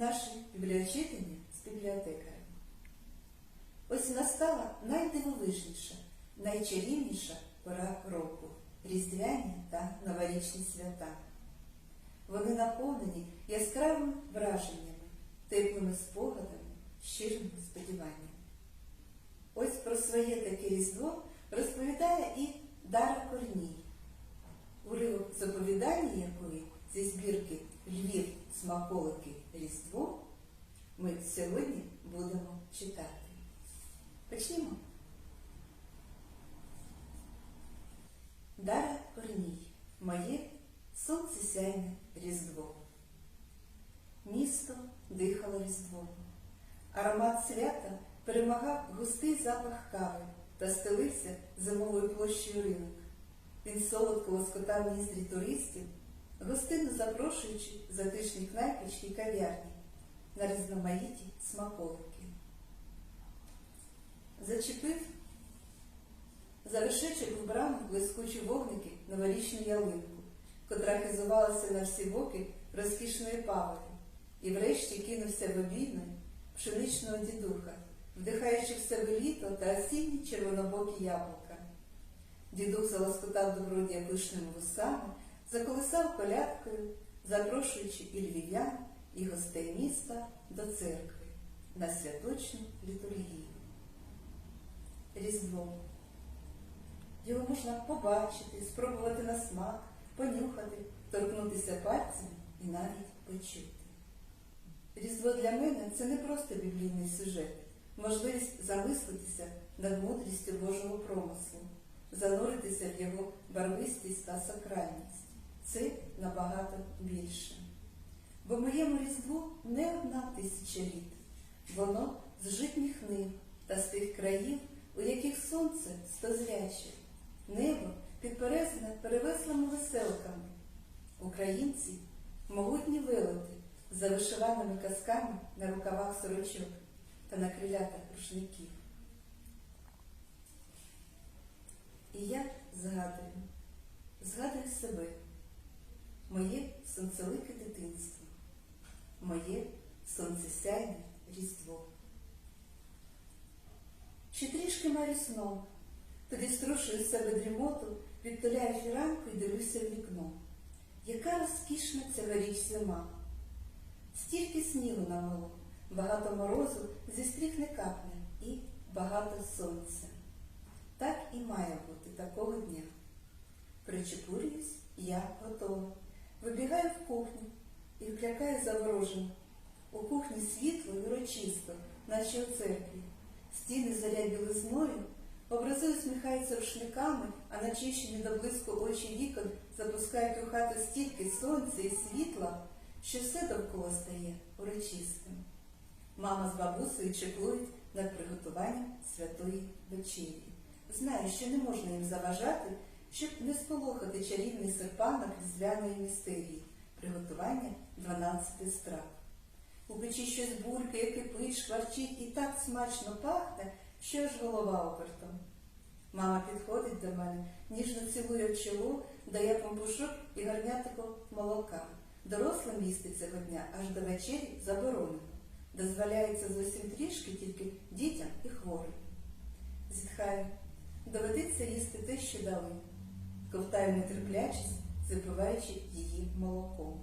нашої бібліочитині з бібліотекарем. Ось настала найдивовижніша, найчарівніша пора року різдвяні та новорічні свята. Вони наповнені яскравими враженнями, теплими спогадами, щирими сподіваннями. Ось про своє таке різдво розповідає і Дара Корній, уривок з оповідання якої зі збірки Львів смаколики Різдво ми сьогодні будемо читати. Почнімо. Дара Корній. Моє сонцесяйне Різдво. Місто дихало Різдвом. Аромат свята перемагав густий запах кави та стелився зимовою площею ринок. Він солодко лоскотав ніздрі туристів, гостинно запрошуючи затишні кнайпочки й кав'ярні на різноманіті смаколики. Зачепив за вершечок вбрану блискучі вогники новорічну ялинку, котра хизувалася на всі боки розкішної павики, і врешті кинувся в обійми пшеничного дідуха, вдихаючи в себе літо та осінні червонобокі яблука. Дідух залоскотав добродія пишними вусами, заколисав колядкою, запрошуючи і львів'ян, і гостей міста до церкви на святочну літургію. Різдво. Його можна побачити, спробувати на смак, понюхати, торкнутися пальцем і навіть почути. Різдво для мене це не просто біблійний сюжет, можливість замислитися над мудрістю Божого промислу, зануритися в його барвистість та сакральність. Це набагато більше. Бо моєму різдву не одна тисяча літ, воно з житніх нив та з тих країв, у яких сонце стозряче, небо підперезане перевеслими веселками. Українці могутні вилоти за вишиваними казками на рукавах сорочок та на крилятах рушників. І я згадую, згадую себе, моє сонцелике дитинство, моє сонцесяйне різдво. Чи трішки марю сном, тоді струшую з себе дрімоту, відтуляю фіранку і дивлюся в вікно. Яка розкішна цьогоріч зима! Стільки снігу намело, багато морозу зі не капне і багато сонця. Так і має бути такого дня. Причепурююсь, я готова. Вибігаю в кухню і вклякаю заворожено. У кухні світло і урочисто, наче у церкві. Стіни зарять білизною, образи усміхаються рушниками, а начищені до блиску очі вікон запускають у хату стільки сонця і світла, що все довкола стає урочистим. Мама з бабусею чеклують над приготуванням святої вечері. Знаю, що не можна їм заважати, щоб не сполохати чарівний серпанок різдвяної містерії, приготування 12 страв. У печі щось булькає, кипить, шкварчить і так смачно пахне, що аж голова обертом. Мама підходить до мене, ніжно цілує в чоло, дає пампушок і гарнятико молока. Дорослим їсти цього дня аж до вечері заборонено. Дозволяється зовсім трішки тільки дітям і хворим. Зітхаю, доведеться їсти те, що дали. Ковтаю нетерплячість, запиваючи її молоком.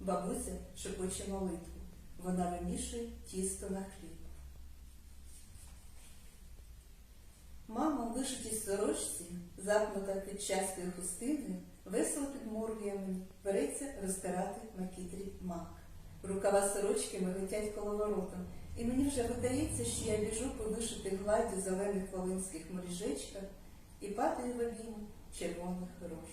Бабуся шепоче молитву. Вона вимішує тісто на хліб. Мама у вишитій сорочці, запнута під частою хустиною, весело підморгує мені, береться розтирати макітрі мак. Рукава сорочки миготять коловоротом, і мені вже видається, що я біжу по вишитих гладдю зелених волинських мережечках і падаю в обійму червоних грош.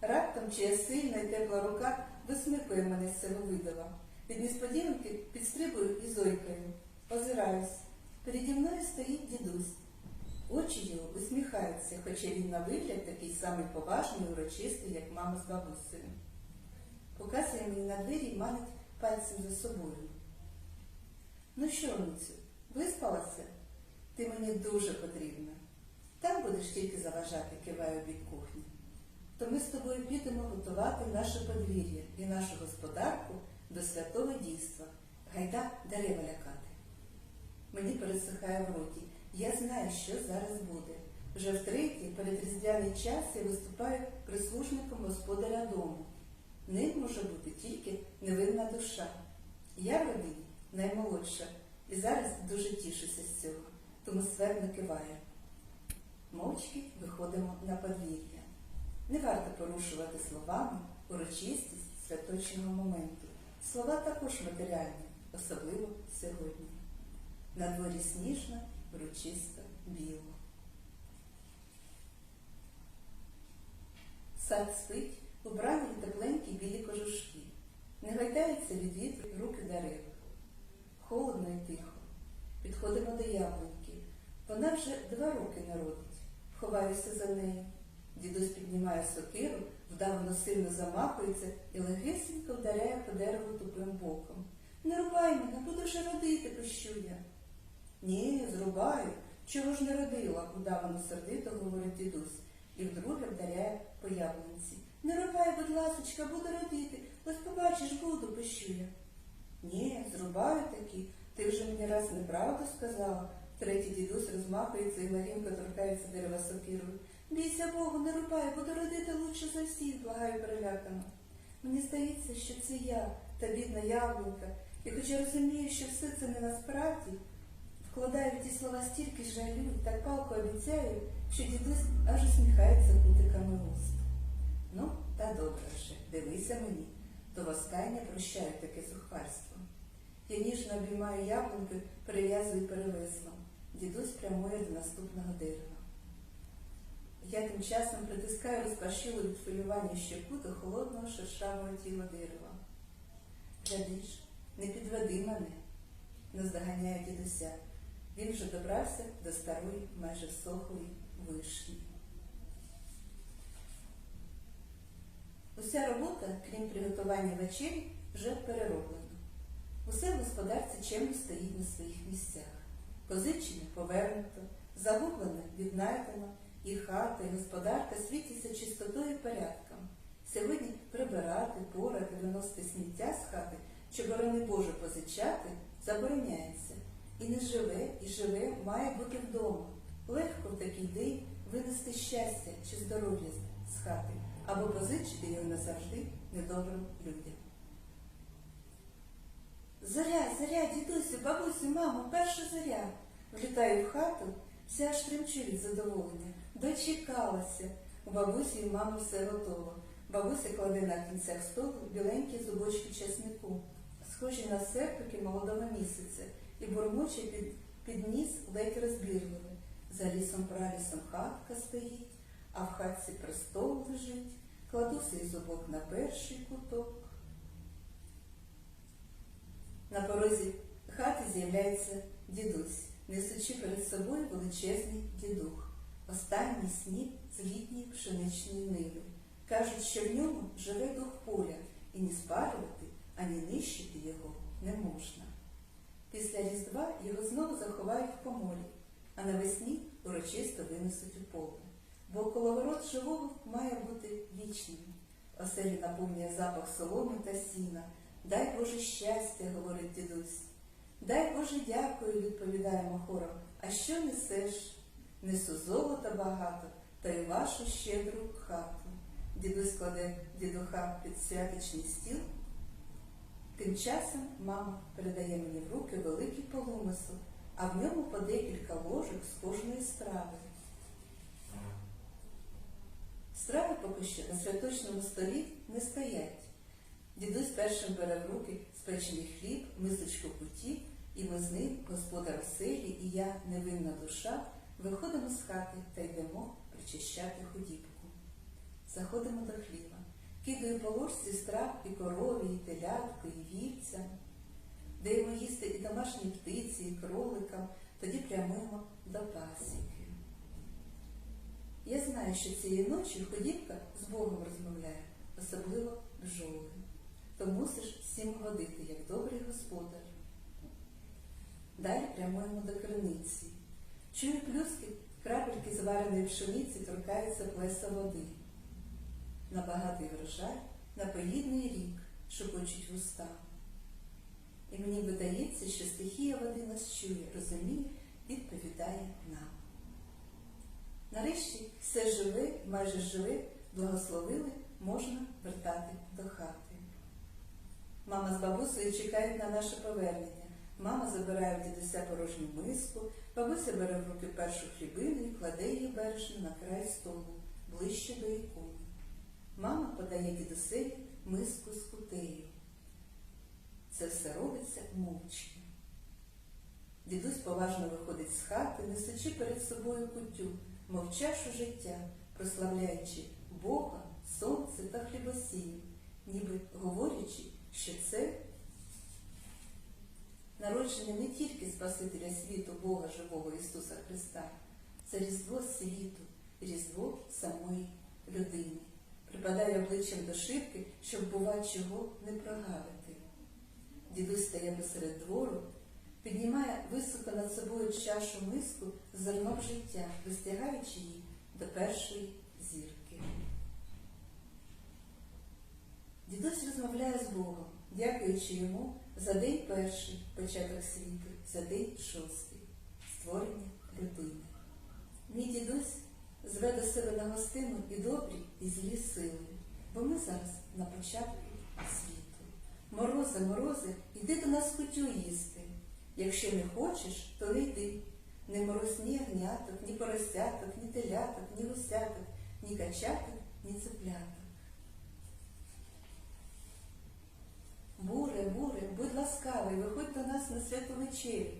Раптом чия сильна і тепла рука висмикує мене з цього видава. Від несподіванки підстрибую і зойкаю. Озираюсь. Переді мною стоїть дідусь. Очі його усміхаються, хоча він на вигляд такий самий поважний урочистий, як мама з бабусею. Показує мені на двері і манить пальцем за собою. Ну що, Міцю, виспалася? Ти мені дуже потрібна. Там будеш тільки заважати, киваю бік кухні. То ми з тобою підемо готувати наше подвір'я і нашу господарку до святого дійства. Гайда дерева лякати. Мені пересихає в роті. Я знаю, що зараз буде. Вже втретє, перед різдвяний час я виступаю прислужником господаря дому. Ним може бути тільки невинна душа. Я в родині наймолодша і зараз дуже тішуся з цього, тому ствердно киваю. Мовчки виходимо на подвір'я. Не варто порушувати словами урочистість святочного моменту. Слова також матеріальні, особливо сьогодні. На дворі сніжно, урочисто, біло. Сад спить, убрані в тепленькі білі кожушки. Не гайдаються від вітру руки дерев. Холодно і тихо. Підходимо до яблуньки. Вона вже два роки не родить. Ховаюся за нею. Дідусь піднімає сокиру, вдавано сильно замахується і легесенько вдаряє по дереву тупим боком. Не рубай мене, буду ж родити, пищу я. Ні, зрубаю. Чого ж не родила? удавано сердито говорить дідусь і вдруге вдаряє по яблунці. Не рубай, будь ласочка, буду родити. Ось побачиш, буду, пищу я. Ні, зрубаю таки. Ти вже мені раз неправду сказала. Третій дідусь розмахується і легенько торкається дерева сокирою. Бійся Богу, не рубай, буду родити лучше за всіх, благаю перелякано. Мені здається, що це я, та бідна яблунька, і хоч я розумію, що все це не насправді, вкладаю в ті слова стільки жалю і так палко обіцяю, що дідусь аж усміхається кутиками уст. Ну, та добре вже, дивися мені, то воскання прощаю таке зухвальство. Я ніжно обіймаю яблунки, перев'язую перевеслом. Дідусь прямує до наступного дерева. Я тим часом притискаю розпашілу від хвилювання щеку до холодного шершавого тіла дерева. Глядиш, не підведи мене, наздоганяє дідуся. Він вже добрався до старої, майже сохлої вишні. Уся робота, крім приготування вечері, вже перероблена. Усе в господарці чимось стоїть на своїх місцях. Позичене повернуто, загублене віднайдено, і хата, і господарка світяться чистотою і порядком. Сьогодні прибирати, порати, виносити сміття з хати, чи, борони Боже, позичати, забороняється. І не живе, і живе має бути вдома. Легко в такий день винести щастя чи здоров'я з хати, або позичити його назавжди недобрим людям. Зоря, зоря, дідусю, бабусю, мамо, перша зоря. Влітаю в хату, вся аж тремчу задоволення. Дочекалася. У бабусі і мами все готово. Бабуся кладе на кінцях столу біленькі зубочки чеснику, схожі на серпики молодого місяця, і бурмоче під, під ніс ледь розбірливе. За лісом пралісом хатка стоїть, а в хатці престол лежить, кладу свій зубок на перший куток. На порозі хати з'являється дідусь, несучи перед собою величезний дідух, останній сніг з літньої пшеничної ниви. Кажуть, що в ньому живе дух поля, і ні спалювати, ані нищити його не можна. Після Різдва його знову заховають в коморі, а навесні урочисто винесуть у поле. Бо коловорот живого має бути вічним. Оселі наповнює запах соломи та сіна. Дай Боже щастя, говорить дідусь. Дай Боже дякую, відповідаємо хором. А що несеш? Несу золота багато, та й вашу щедру хату. Дідусь кладе дідуха під святочний стіл. Тим часом мама передає мені в руки великий полумисл, а в ньому по декілька ложок з кожної страви. Страви поки що на святочному столі не стоять. Дідусь першим бере в руки спечений хліб, мисочку куті, і ми з ним, господар оселі і я, невинна душа, виходимо з хати та йдемо причищати худібку. Заходимо до хліба, кидаю по ложці страв і корові, і телятку, і вівцям, даємо їсти і домашні птиці, і кроликам, тоді прямуємо до пасіки. Я знаю, що цієї ночі ходівка з Богом розмовляє, особливо бджоли. То мусиш всім годити, як добрий господар. Далі прямуємо до криниці. Чую плюски, крапельки звареної пшениці торкаються плеса води. На багатий врожай, на поїдний рік шепочуть вуста. І мені видається, що стихія води нас чує, розуміє, відповідає нам. Нарешті все живе, майже живе, благословили, можна вертати. Мама з бабусею чекають на наше повернення. Мама забирає в дідуся порожню миску, бабуся бере в руки першу хлібину і кладе її бережно на край столу, ближче до ікони. Мама подає дідусеві миску з кутею. Це все робиться мовчки. Дідусь поважно виходить з хати, несучи перед собою кутю, мов чашу життя, прославляючи Бога, сонце та хлібосію, ніби говорячи, що це народження не тільки Спасителя світу, Бога живого Ісуса Христа, це Різдво світу, Різдво самої людини. Припадає обличчям до шибки, щоб, бува, чого не прогавити. Дідусь стає посеред двору, піднімає високо над собою чашу миску з зерном життя, вистягаючи її до першої зірки. Дідусь розмовляє з Богом, дякуючи йому за день перший, початок світу, за день шостий, створення людини. Мій дідусь зве до себе на гостину і добрі, і злі сили, бо ми зараз на початку світу. Морози, морози, іди до нас кутю їсти. Якщо не хочеш, то не йди. Не мороз ні ягняток, ні поросяток, ні теляток, ні гусяток, ні качаток, ні цепляток. Буре, буре, будь ласкавий, виходь до нас на святу вечерю.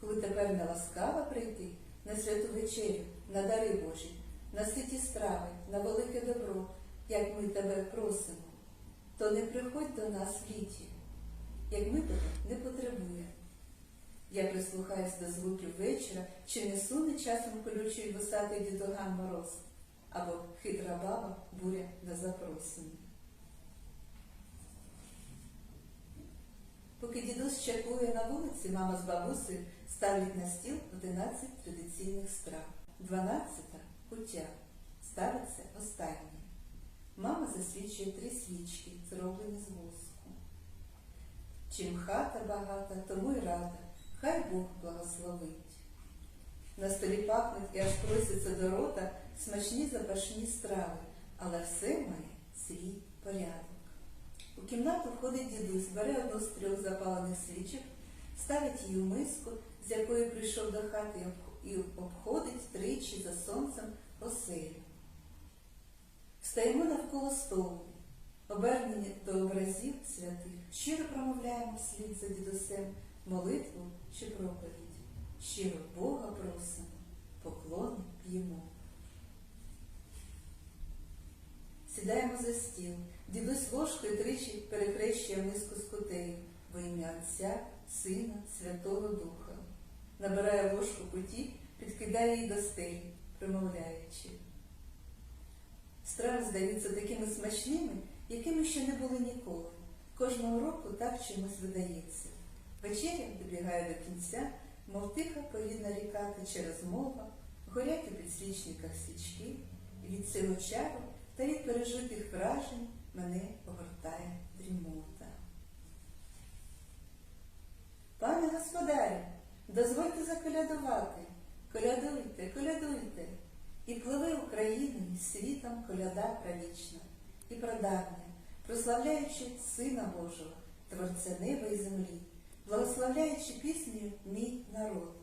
Коли тепер не ласкава прийти на святу вечерю, на дари Божі, на ситі страви, на велике добро, як ми тебе просимо, то не приходь до нас літі, як ми тебе не потребуємо. Я прислухаюсь до звуків вечора, чи не суне часом колючий висатий дідоган мороз, або хитра баба буря на запросіння. Поки дідусь чекує на вулиці, мама з бабусею ставлять на стіл 11 традиційних страв. 12 куття. Ставиться останнє. Мама засвічує три свічки, зроблені з воску. Чим хата багата, тому й рада, хай Бог благословить. На столі пахнуть і аж просяться до рота смачні запашні страви, але все має свій порядок. У кімнату входить дідусь, бере одну з трьох запалених свічок, ставить її в миску, з якої прийшов до хати, і обходить тричі за сонцем оселю. Встаємо навколо столу, обернені до образів святих, щиро промовляємо слід за дідусем молитву чи проповідь. Щиро Бога просимо, поклони п'ємо. Сідаємо за стіл. Дідусь ложкою тричі перехрещує миску з кутею во ім'я Отця, Сина, Святого Духа. Набирає ложку куті, підкидає її до стелі, промовляючи. Страви здаються такими смачними, якими ще не були ніколи. Кожного року так чимось видається. Вечеря добігає до кінця, мов тиха повільна ріка тече розмова, горять у підсвічниках свічки, від цього чару та від пережитих вражень мене огортає дрімота. Пане господарю, дозвольте заколядувати. Колядуйте, колядуйте. І пливе Україною світом коляда правічна і прадавня, прославляючи Сина Божого, Творця неба і землі, благословляючи піснею мій народ,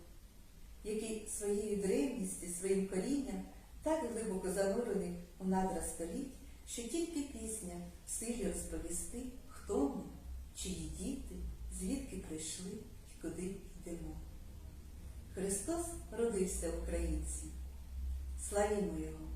який своєю древністю, своїм корінням так глибоко занурений у надра століть, що тільки пісня в силі розповісти, хто ми, чиї діти, звідки прийшли і куди йдемо. Христос родився українці. Славімо Його!